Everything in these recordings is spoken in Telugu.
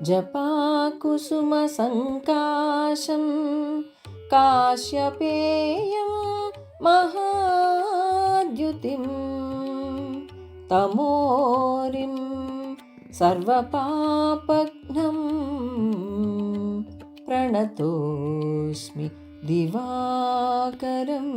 जपाकुसुमसङ्काशं काश्यपेयं महाद्युतिं तमोरिं सर्वपापघ्नं प्रणतोऽस्मि దివాకరం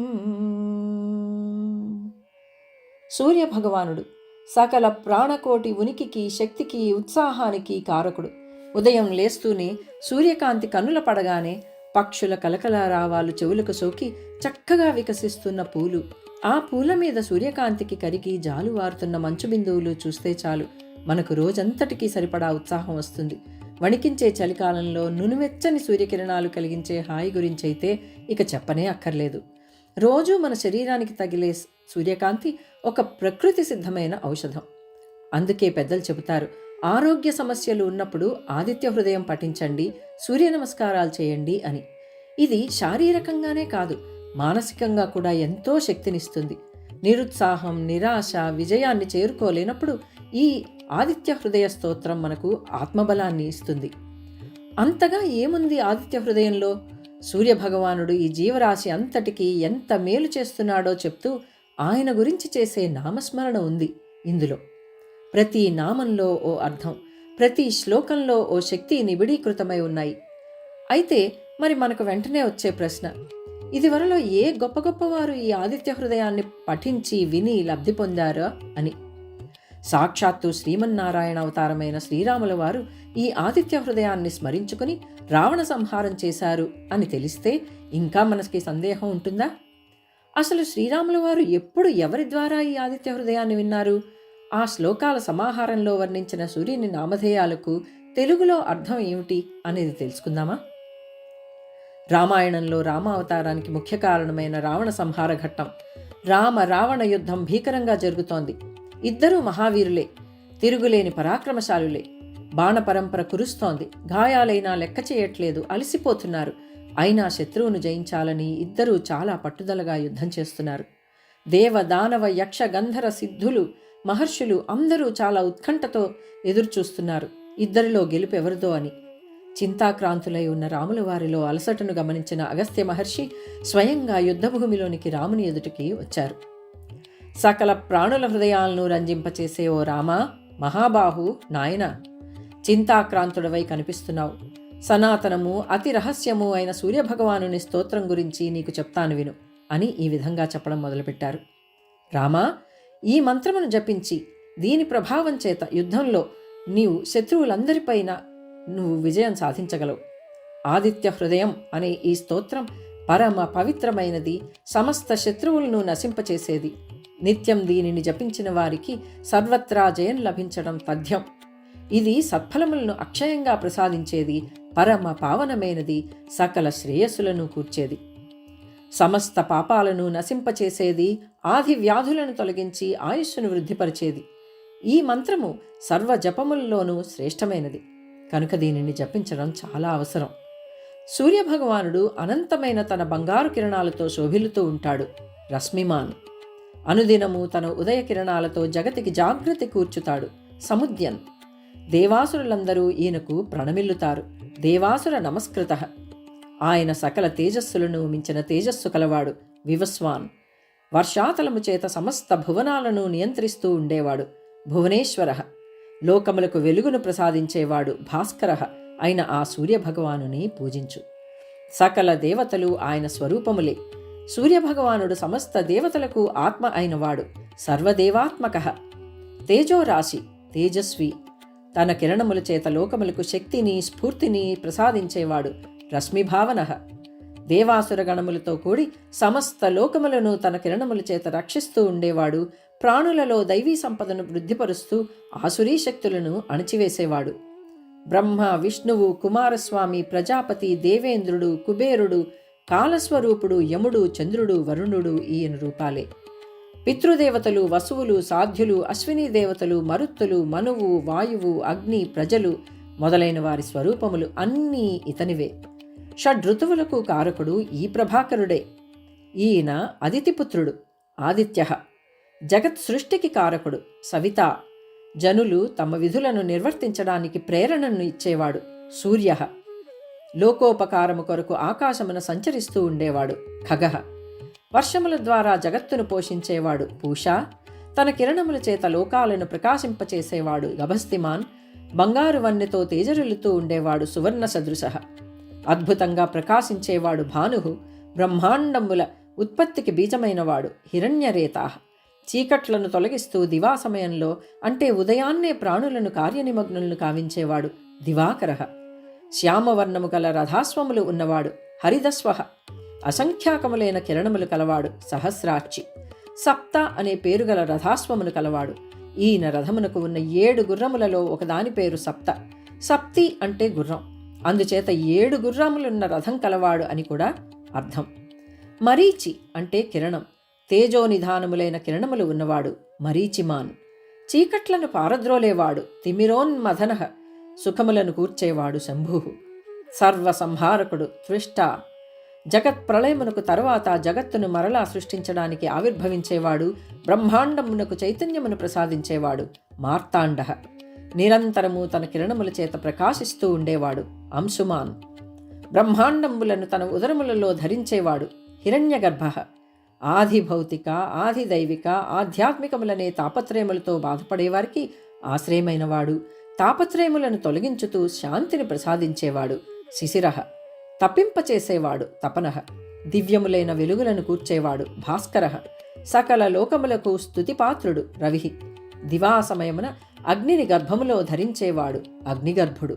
సూర్యభగవానుడు సకల ప్రాణకోటి ఉనికికి శక్తికి ఉత్సాహానికి కారకుడు ఉదయం లేస్తూనే సూర్యకాంతి కన్నుల పడగానే పక్షుల కలకలారావాలు చెవులకు సోకి చక్కగా వికసిస్తున్న పూలు. ఆ పూల మీద సూర్యకాంతికి కరిగి జాలువారుతున్న మంచు బిందువులు చూస్తే చాలు. మనకు రోజంతటికీ సరిపడా ఉత్సాహం వస్తుంది. వణికించే చలికాలంలో నునువెచ్చని సూర్యకిరణాలు కలిగించే హాయి గురించైతే ఇక చెప్పనే అక్కర్లేదు. రోజూ మన శరీరానికి తగిలే సూర్యకాంతి ఒక ప్రకృతి సిద్ధమైన ఔషధం. అందుకే పెద్దలు చెబుతారు ఆరోగ్య సమస్యలు ఉన్నప్పుడు ఆదిత్య హృదయం పఠించండి సూర్య నమస్కారాలు చేయండి అని. ఇది శారీరకంగానే కాదు మానసికంగా కూడా ఎంతో శక్తినిస్తుంది. నిరుత్సాహం నిరాశ విజయాన్ని చేరుకోలేనప్పుడు ఈ ఆదిత్య హృదయ స్తోత్రం మనకు ఆత్మబలాన్ని ఇస్తుంది. అంతగా ఏముంది ఆదిత్య హృదయంలో? సూర్యభగవానుడు ఈ జీవరాశి అంతటికీ ఎంత మేలు చేస్తున్నాడో చెప్తూ ఆయన గురించి చేసే నామస్మరణ ఉంది ఇందులో. ప్రతి నామంలో ఓ అర్థం ప్రతి శ్లోకంలో ఓ శక్తి నిబిడీకృతమై ఉన్నాయి. అయితే మరి మనకు వెంటనే వచ్చే ప్రశ్న ఇదివరలో ఏ గొప్ప గొప్పవారు ఈ ఆదిత్య హృదయాన్ని పఠించి విని లబ్ధి పొందారా అని? సాక్షాత్తు శ్రీమన్నారాయణ అవతారమైన శ్రీరాముల వారు ఈ ఆదిత్య హృదయాన్ని స్మరించుకుని రావణ సంహారం చేశారు అని తెలిస్తే ఇంకా మనకి సందేహం ఉంటుందా? అసలు శ్రీరాముల వారు ఎప్పుడు ఎవరి ద్వారా ఈ ఆదిత్య హృదయాన్ని విన్నారు? ఆ శ్లోకాల సమాహారంలో వర్ణించిన సూర్యుని నామధేయాలకు తెలుగులో అర్థం ఏమిటి అనేది తెలుసుకుందామా? రామాయణంలో రామావతారానికి ముఖ్య కారణమైన రావణ సంహార ఘట్టం రామ రావణ యుద్ధం భీకరంగా జరుగుతోంది. ఇద్దరూ మహావీరులే తిరుగులేని పరాక్రమశాలులే. బాణపరంపర కురుస్తోంది. గాయాలైనా లెక్క చేయట్లేదు అలసిపోతున్నారు. అయినా శత్రువును జయించాలని ఇద్దరూ చాలా పట్టుదలగా యుద్ధం చేస్తున్నారు. దేవ దానవ యక్ష గంధర సిద్ధులు మహర్షులు అందరూ చాలా ఉత్కంఠతో ఎదురుచూస్తున్నారు. ఇద్దరిలో గెలుపు ఎవరిదో అని. చింతాక్రాంతులై ఉన్న రాముల వారిలో అలసటను గమనించిన అగస్త్య మహర్షి స్వయంగా యుద్ధభూమిలోనికి రాముని ఎదుటికి వచ్చారు. సకల ప్రాణుల హృదయాలను రంజింపచేసే ఓ రామా మహాబాహు నాయన చింతాక్రాంతుడవై కనిపిస్తున్నావు. సనాతనము అతి రహస్యము అయిన సూర్యభగవానుని స్తోత్రం గురించి నీకు చెప్తాను విను అని ఈ విధంగా చెప్పడం మొదలుపెట్టారు. రామా ఈ మంత్రమును జపించి దీని ప్రభావం చేత యుద్ధంలో నీవు శత్రువులందరిపైన నువ్వు విజయం సాధించగలవు. ఆదిత్య హృదయం అనే ఈ స్తోత్రం పరమ పవిత్రమైనది సమస్త శత్రువులను నశింపచేసేది. నిత్యం దీనిని జపించిన వారికి సర్వత్రా జయం లభించడం తథ్యం. ఇది సత్ఫలములను అక్షయంగా ప్రసాదించేది పరమ పావనమైనది సకల శ్రేయస్సులను కూర్చేది. సమస్త పాపాలను నశింపచేసేది ఆది వ్యాధులను తొలగించి ఆయుస్సును వృద్ధిపరిచేది. ఈ మంత్రము సర్వ జపముల్లోనూ శ్రేష్టమైనది. కనుక దీనిని జపించడం చాలా అవసరం. సూర్యభగవానుడు అనంతమైన తన బంగారు కిరణాలతో శోభిల్లుతూ ఉంటాడు. రశ్మిమాన్. అనుదినము తన ఉదయ కిరణాలతో జగతికి జాగృతి కూర్చుతాడు. సముద్యన్. దేవాసురులందరూ ఈయనకు ప్రణమిల్లుతారు. దేవాసుర నమస్కృత. ఆయన సకల తేజస్సులను మించిన తేజస్సు కలవాడు వివస్వాన్. వర్షాతలము చేత సమస్త భువనాలను నియంత్రిస్తూ ఉండేవాడు భువనేశ్వర. లోకములకు వెలుగును ప్రసాదించేవాడు భాస్కర అయిన ఆ సూర్యభగవానుని పూజించు. సకల దేవతలు ఆయన స్వరూపములే. సూర్యభగవానుడు సమస్త దేవతలకు ఆత్మ అయినవాడు సర్వదేవాత్మక. తేజోరాశి తేజస్వి. తన కిరణముల చేత లోకములకు శక్తిని స్ఫూర్తిని ప్రసాదించేవాడు రశ్మిభావన. దేవాసురగణములతో కూడి సమస్త లోకములను తన కిరణముల చేత రక్షిస్తూ ఉండేవాడు ప్రాణులలో దైవీ సంపదను వృద్ధిపరుస్తూ ఆసురీ శక్తులను అణచివేసేవాడు. బ్రహ్మ విష్ణువు కుమారస్వామి ప్రజాపతి దేవేంద్రుడు కుబేరుడు కాలస్వరూపుడు యముడు చంద్రుడు వరుణుడు ఈయన రూపాలే. పితృదేవతలు వసువులు సాధ్యులు అశ్విని దేవతలు మరుత్తులు మనువు వాయువు అగ్ని ప్రజలు మొదలైన వారి స్వరూపములు అన్నీ ఇతనివే. షడ్ఋతువులకు కారకుడు ఈ ప్రభాకరుడే. ఈయన అదితిపుత్రుడు ఆదిత్య. జగత్ సృష్టికి కారకుడు సవిత. జనులు తమ విధులను నిర్వర్తించడానికి ప్రేరణను ఇచ్చేవాడు సూర్య. లోకోపకారము కొరకు ఆకాశమున సంచరిస్తూ ఉండేవాడు ఖగహ వర్షముల ద్వారా జగత్తును పోషించేవాడు పూష. తన కిరణముల చేత లోకాలను ప్రకాశింపచేసేవాడు గభస్తిమాన్ బంగారు వన్నెతో తేజరిల్లుతూ ఉండేవాడు సువర్ణ సదృశ. అద్భుతంగా ప్రకాశించేవాడు భానుహు బ్రహ్మాండముల ఉత్పత్తికి బీజమైనవాడు హిరణ్యరేతా చీకట్లను తొలగిస్తూ దివా సమయంలో అంటే ఉదయాన్నే ప్రాణులను కార్యనిమగ్నులను కావించేవాడు దివాకరః శ్యామవర్ణము గల రథాస్వములు ఉన్నవాడు హరిదస్వహ. అసంఖ్యాకములైన కిరణములు కలవాడు సహస్రాక్షి సప్త అనే పేరు గల రథాస్వమును కలవాడు. ఈయన రథమునకు ఉన్న ఏడు గుర్రములలో ఒకదాని పేరు సప్త. సప్తి అంటే గుర్రం. అందుచేత ఏడు గుర్రాములున్న రథం కలవాడు అని కూడా అర్థం. మరీచి అంటే కిరణం. తేజోనిధానములైన కిరణములు ఉన్నవాడు మరీచిమాన్. చీకట్లను పారద్రోలేవాడు తిమిరోన్మథన. సుఖములను కూర్చేవాడు శంభు. సర్వసంహారకుడు త్విష్ట జగత్ ప్రళయమునకు తరువాత జగత్తును మరలా సృష్టించడానికి ఆవిర్భవించేవాడు బ్రహ్మాండమునకు చైతన్యమును ప్రసాదించేవాడు మార్తాండ. నిరంతరము తన కిరణముల చేత ప్రకాశిస్తూ ఉండేవాడు అంశుమాన్. బ్రహ్మాండములను తన ఉదరములలో ధరించేవాడు హిరణ్యగర్భ. ఆది భౌతిక ఆది దైవిక ఆధ్యాత్మికములనే తాపత్రయములతో బాధపడేవారికి ఆశ్రయమైనవాడు తాపత్రయములను తొలగించుతూ శాంతిని ప్రసాదించేవాడు శిశిరః. తప్పింపచేసేవాడు తపనః. దివ్యములైన వెలుగులను కూర్చేవాడు భాస్కరః. సకల లోకములకు స్తుతిపాత్రుడు రవి. దివా సమయమున అగ్నిని గర్భములో ధరించేవాడు అగ్నిగర్భుడు.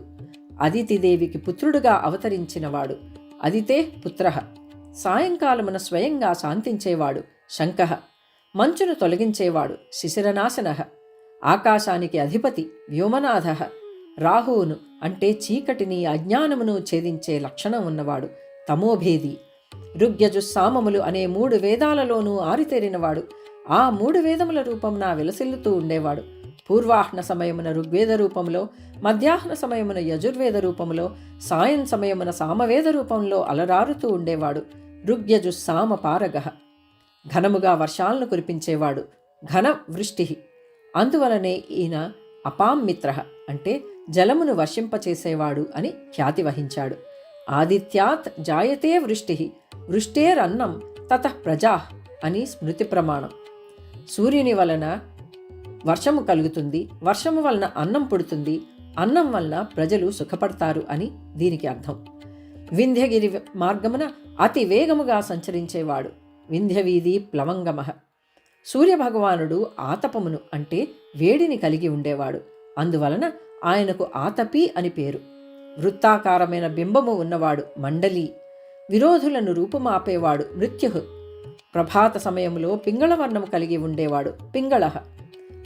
అదితిదేవికి పుత్రుడుగా అవతరించినవాడు అదితే పుత్రః. సాయంకాలమున స్వయంగా శాంతించేవాడు శంక మంచును తొలగించేవాడు శిశిరనాశన. ఆకాశానికి అధిపతి వ్యోమనాథ. రాహువును అంటే చీకటిని అజ్ఞానమును ఛేదించే లక్షణం ఉన్నవాడు తమోభేది. ఋగ్యజుస్సామములు అనే మూడు వేదాలలోనూ ఆరితేరినవాడు. ఆ మూడు వేదముల రూపంన విలసిల్లుతూ ఉండేవాడు. పూర్వాహ్న సమయమున ఋగ్వేద రూపంలో మధ్యాహ్న సమయమున యజుర్వేద రూపంలో సాయం సమయమున సామవేద రూపంలో అలరారుతూ ఉండేవాడు. ఋగ్యజుస్సామ పారగ. ఘనముగా వర్షాలను కురిపించేవాడు. ఘన వృష్టి. అందువలనే ఈయన అపామ్మిత్ర అంటే జలమును వర్షింపచేసేవాడు అని ఖ్యాతి వహించాడు. ఆదిత్యాత్ జాయతే వృష్టి. వృష్టేరన్నం తత ప్రజా అని స్మృతి ప్రమాణం. సూర్యుని వలన వర్షము కలుగుతుంది వర్షము వలన అన్నం పుడుతుంది అన్నం వలన ప్రజలు సుఖపడతారు అని దీనికి అర్థం. వింధ్యగిరి మార్గమున అతి వేగముగా సంచరించేవాడు వింధ్యవీధి ప్లవంగమః. సూర్యభగవానుడు ఆతపమును అంటే వేడిని కలిగి ఉండేవాడు అందువలన ఆయనకు ఆతపి అని పేరు. వృత్తాకారమైన బింబము ఉన్నవాడు మండలి విరోధులను రూపుమాపేవాడు మృత్యు ప్రభాత సమయంలో పింగళవర్ణము కలిగి ఉండేవాడు పింగళ.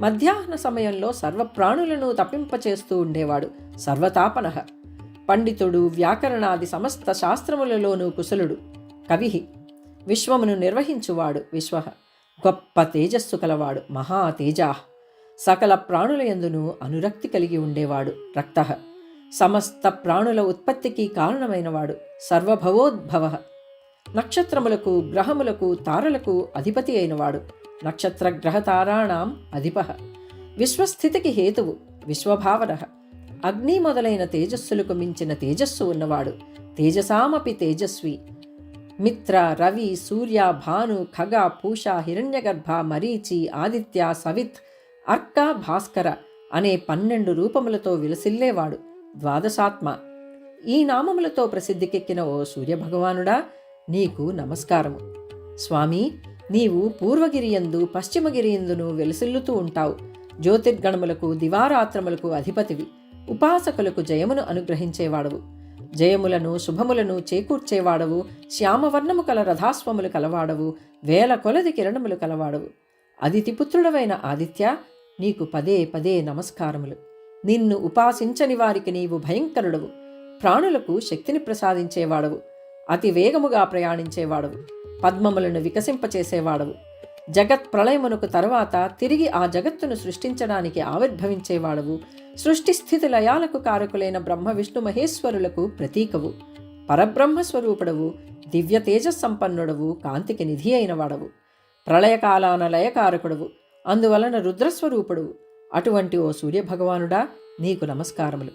మధ్యాహ్న సమయంలో సర్వప్రాణులను తప్పింపచేస్తూ ఉండేవాడు సర్వతాపన. పండితుడు వ్యాకరణాది సమస్త శాస్త్రములలోనూ కుశలుడు. కవి విశ్వమును నిర్వహించువాడు విశ్వ. గొప్ప తేజస్సు కలవాడు మహా తేజా. సకల ప్రాణుల యందును అనురక్తి కలిగి ఉండేవాడు రక్త. సమస్త ప్రాణుల ఉత్పత్తికి కారణమైనవాడు సర్వభవోద్భవ. నక్షత్రములకు గ్రహములకు తారలకు అధిపతి అయినవాడు. నక్షత్ర అధిప. విశ్వస్థితికి హేతువు విశ్వభావన. అగ్ని మొదలైన తేజస్సులకు మించిన తేజస్సు ఉన్నవాడు తేజసామపి తేజస్వి. మిత్ర రవి సూర్య భాను ఖగ పూష హిరణ్యగర్భ మరీచి ఆదిత్య సవిత్ అర్క భాస్కర అనే పన్నెండు రూపములతో విలసిల్లేవాడు ద్వాదశాత్మ. ఈ నామములతో ప్రసిద్ధికెక్కిన ఓ సూర్యభగవానుడా నీకు నమస్కారము. స్వామి నీవు పూర్వగిరియందు పశ్చిమగిరియందును వెలసిల్లుతూ ఉంటావు. జ్యోతిర్గణములకు దివారాత్రములకు అధిపతివి. ఉపాసకులకు జయమును అనుగ్రహించేవాడవు. జయములను శుభములను చేకూర్చేవాడవు. శ్యామవర్ణము కల రథాస్వములు కలవాడవు. వేల కొలది కిరణములు కలవాడవు. అదితిపుత్రుడవైన ఆదిత్య నీకు పదే పదే నమస్కారములు. నిన్ను ఉపాసించని వారికి నీవు భయంకరుడవు. ప్రాణులకు శక్తిని ప్రసాదించేవాడవు. అతి వేగముగా ప్రయాణించేవాడవు. పద్మములను వికసింపచేసేవాడవు. జగత్ ప్రళయమునకు తరువాత తిరిగి ఆ జగత్తును సృష్టించడానికి ఆవిర్భవించేవాడవు. సృష్టి స్థితి లయాలకు కారకులైన బ్రహ్మ విష్ణు మహేశ్వరులకు ప్రతీకవు. పరబ్రహ్మస్వరూపుడవు దివ్య తేజస్సంపన్నుడవు కాంతికి నిధి అయినవాడవు. ప్రళయకాలాన లయకారకుడవు. అందువలన రుద్రస్వరూపుడవు. అటువంటి ఓ సూర్యభగవానుడా నీకు నమస్కారములు.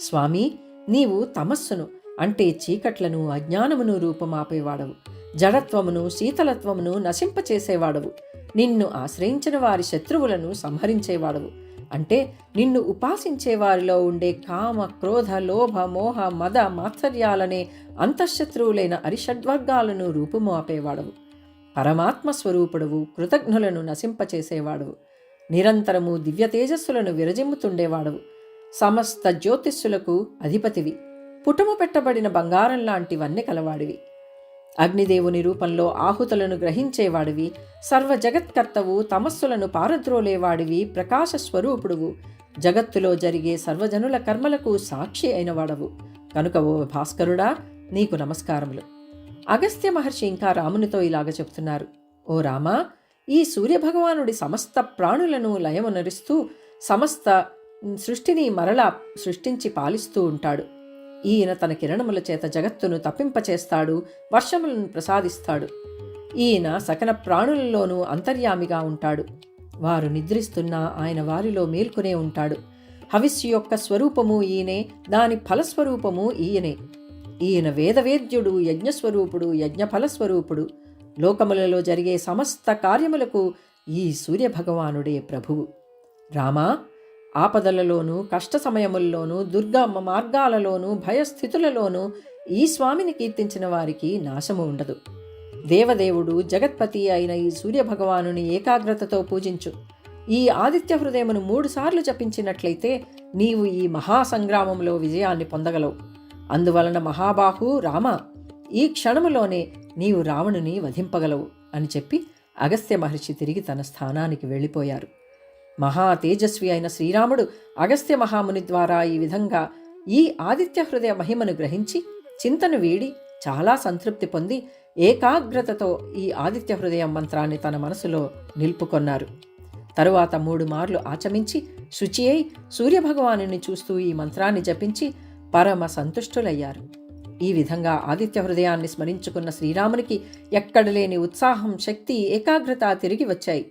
స్వామి నీవు తమస్సును అంటే చీకట్లను అజ్ఞానమును రూపమాపేవాడవు జడత్వమును శీతలత్వమును నశింపచేసేవాడవు. నిన్ను ఆశ్రయించిన వారి శత్రువులను సంహరించేవాడవు. అంటే నిన్ను ఉపాసించే వారిలో ఉండే కామ క్రోధ లోభ మోహ మద మాత్సర్యాలనే అంతఃశత్రువులైన అరిషడ్వర్గాలను రూపుమాపేవాడవు పరమాత్మ స్వరూపుడవు కృతజ్ఞులను నశింపచేసేవాడవు. నిరంతరము దివ్య తేజస్సులను విరజిమ్ముతుండేవాడవు. సమస్త జ్యోతిష్యులకు అధిపతివి. పుటము పెట్టబడిన బంగారం లాంటివన్నీ కలవాడివి. అగ్నిదేవుని రూపంలో ఆహుతులను గ్రహించేవాడివి. సర్వ జగత్కర్తవు తమస్సులను పారద్రోలేవాడివి. ప్రకాశ స్వరూపుడువు జగత్తులో జరిగే సర్వజనుల కర్మలకు సాక్షి అయినవాడవు. కనుక ఓ భాస్కరుడా నీకు నమస్కారములు. అగస్త్య మహర్షి ఇంకా రామునితో ఇలాగ చెప్తున్నారు. ఓ రామా ఈ సూర్యభగవానుడి సమస్త ప్రాణులను లయమునరిస్తూ సమస్త సృష్టిని మరలా సృష్టించి పాలిస్తూ ఉంటాడు. ఈయన తన కిరణముల చేత జగత్తును తప్పింపచేస్తాడు వర్షములను ప్రసాదిస్తాడు. ఈయన సకల ప్రాణులలోనూ అంతర్యామిగా ఉంటాడు. వారు నిద్రిస్తున్నా ఆయన వారిలో మేల్కొనే ఉంటాడు. హవిస్సు యొక్క స్వరూపము ఈయనే దాని ఫలస్వరూపము ఈయనే. ఈయన వేదవేద్యుడు యజ్ఞస్వరూపుడు యజ్ఞఫలస్వరూపుడు. లోకములలో జరిగే సమస్త కార్యములకు ఈ సూర్యభగవానుడే ప్రభువు. రామా ఆపదలలోనూ కష్ట సమయముల్లోనూ దుర్గమ్మ మార్గాలలోనూ భయస్థితులలోనూ ఈ స్వామిని కీర్తించిన వారికి నాశము ఉండదు. దేవదేవుడు జగత్పతి అయిన ఈ సూర్యభగవానుని ఏకాగ్రతతో పూజించు. ఈ ఆదిత్య హృదయమును మూడుసార్లు జపించినట్లయితే నీవు ఈ మహాసంగ్రామంలో విజయాన్ని పొందగలవు. అందువలన మహాబాహు రామ ఈ క్షణములోనే నీవు రావణుని వధింపగలవు అని చెప్పి అగస్త్య మహర్షి తిరిగి తన స్థానానికి వెళ్ళిపోయారు. మహా తేజస్వి అయిన శ్రీరాముడు అగస్త్య మహాముని ద్వారా ఈ విధంగా ఈ ఆదిత్య హృదయ మహిమను గ్రహించి చింతను వీడి చాలా సంతృప్తి పొంది ఏకాగ్రతతో ఈ ఆదిత్య హృదయం మంత్రాన్ని తన మనసులో నిలుపుకొన్నారు. తరువాత మూడు మార్లు ఆచమించి శుచి అయి సూర్యభగవాను చూస్తూ ఈ మంత్రాన్ని జపించి పరమ సంతుష్టులయ్యారు. ఈ విధంగా ఆదిత్య హృదయాన్ని స్మరించుకున్న శ్రీరామునికి ఎక్కడలేని ఉత్సాహం శక్తి ఏకాగ్రత తిరిగి వచ్చాయి.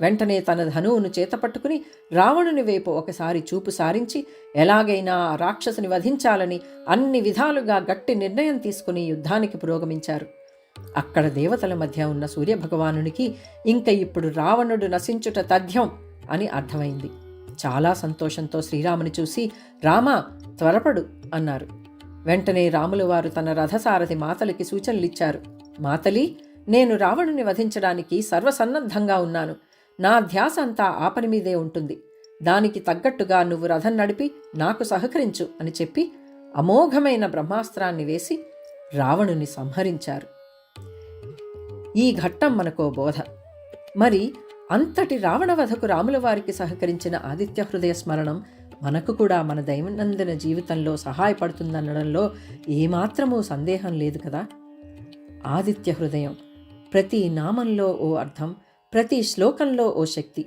వెంటనే తన ధనువును చేతపట్టుకుని రావణుని వైపు ఒకసారి చూపు సారించి ఎలాగైనా ఆ రాక్షసుని వధించాలని అన్ని విధాలుగా గట్టి నిర్ణయం తీసుకుని యుద్ధానికి పురోగమించారు. అక్కడ దేవతల మధ్య ఉన్న సూర్యభగవానునికి ఇంక ఇప్పుడు రావణుడు నశించుట తథ్యం అని అర్థమైంది. చాలా సంతోషంతో శ్రీరాముని చూసి రామ త్వరపడు అన్నారు. వెంటనే రాములు వారు తన రథసారథి మాతలికి సూచనలిచ్చారు. మాతలి నేను రావణుని వధించడానికి సర్వసన్నద్ధంగా ఉన్నాను. నా ధ్యాస అంతా ఆ పని మీదే ఉంటుంది. దానికి తగ్గట్టుగా నువ్వు రథం నడిపి నాకు సహకరించు అని చెప్పి అమోఘమైన బ్రహ్మాస్త్రాన్ని వేసి రావణుని సంహరించారు. ఈ ఘట్టం మనకో బోధ. మరి అంతటి రావణవధకు రాముల వారికి సహకరించిన ఆదిత్య హృదయ స్మరణం మనకు కూడా మన దైనందిన జీవితంలో సహాయపడుతుందనడంలో ఏమాత్రమూ సందేహం లేదు కదా? ఆదిత్య హృదయం ప్రతి నామంలో ఓ అర్థం ప్రతి శ్లోకంలో ఓ శక్తి.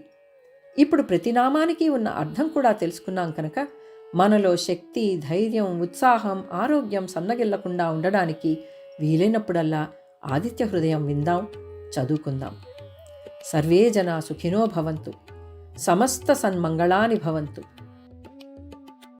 ఇప్పుడు ప్రతి నామానికి ఉన్న అర్థం కూడా తెలుసుకున్నాం కనుక మనలో శక్తి ధైర్యం ఉత్సాహం ఆరోగ్యం సన్నగిల్లకుండా ఉండడానికి వీలైనప్పుడల్లా ఆదిత్య హృదయం విందాం చదువుకుందాం. సర్వే జనా సుఖినో భవంతు. సమస్త సన్మంగళాని భవంతు.